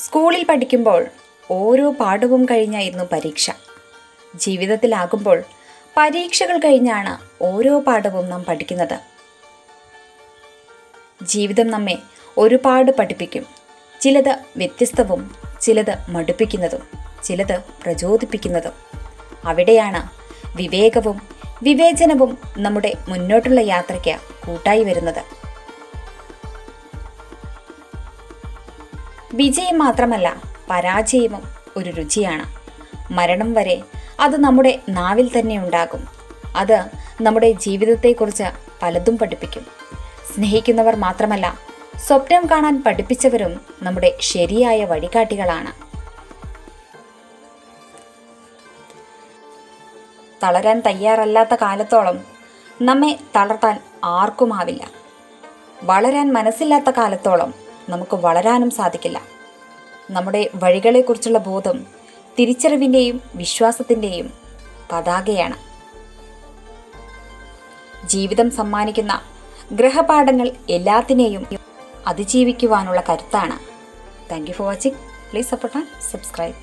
സ്കൂളിൽ പഠിക്കുമ്പോൾ ഓരോ പാഠവും കഴിഞ്ഞായിരുന്നു പരീക്ഷ. ജീവിതത്തിലാകുമ്പോൾ പരീക്ഷകൾ കഴിഞ്ഞാണ് ഓരോ പാഠവും നാം പഠിക്കുന്നത്. ജീവിതം നമ്മെ ഒരുപാട് പഠിപ്പിക്കും. ചിലത് വ്യത്യസ്തവും ചിലത് മടുപ്പിക്കുന്നതും ചിലത് പ്രചോദിപ്പിക്കുന്നതും. അവിടെയാണ് വിവേകവും വിവേചനവും നമ്മുടെ മുന്നോട്ടുള്ള യാത്രയ്ക്ക് കൂട്ടായി വരുന്നത്. വിജയം മാത്രമല്ല പരാജയവും ഒരു രുചിയാണ്. മരണം വരെ അത് നമ്മുടെ നാവിൽ തന്നെ ഉണ്ടാകും. അത് നമ്മുടെ ജീവിതത്തെക്കുറിച്ച് പലതും പഠിപ്പിക്കും. സ്നേഹിക്കുന്നവർ മാത്രമല്ല സ്വപ്നം കാണാൻ പഠിപ്പിച്ചവരും നമ്മുടെ ശരിയായ വഴികാട്ടികളാണ്. തളരാൻ തയ്യാറല്ലാത്ത കാലത്തോളം നമ്മെ തളർത്താൻ ആർക്കുമാവില്ല വളരാൻ മനസ്സില്ലാത്ത കാലത്തോളം നമുക്ക് വളരാനും സാധിക്കില്ല. നമ്മുടെ വഴികളെക്കുറിച്ചുള്ള ബോധം തിരിച്ചറിവിന്റെയും വിശ്വാസത്തിന്റെയും പതാകയാണ്. ജീവിതം സമ്മാനിക്കുന്ന ഗ്രഹപാഠങ്ങൾ എല്ലാത്തിനെയും അതിജീവിക്കുവാനുള്ള കരുത്താണ്. Thank you for watching please support and subscribe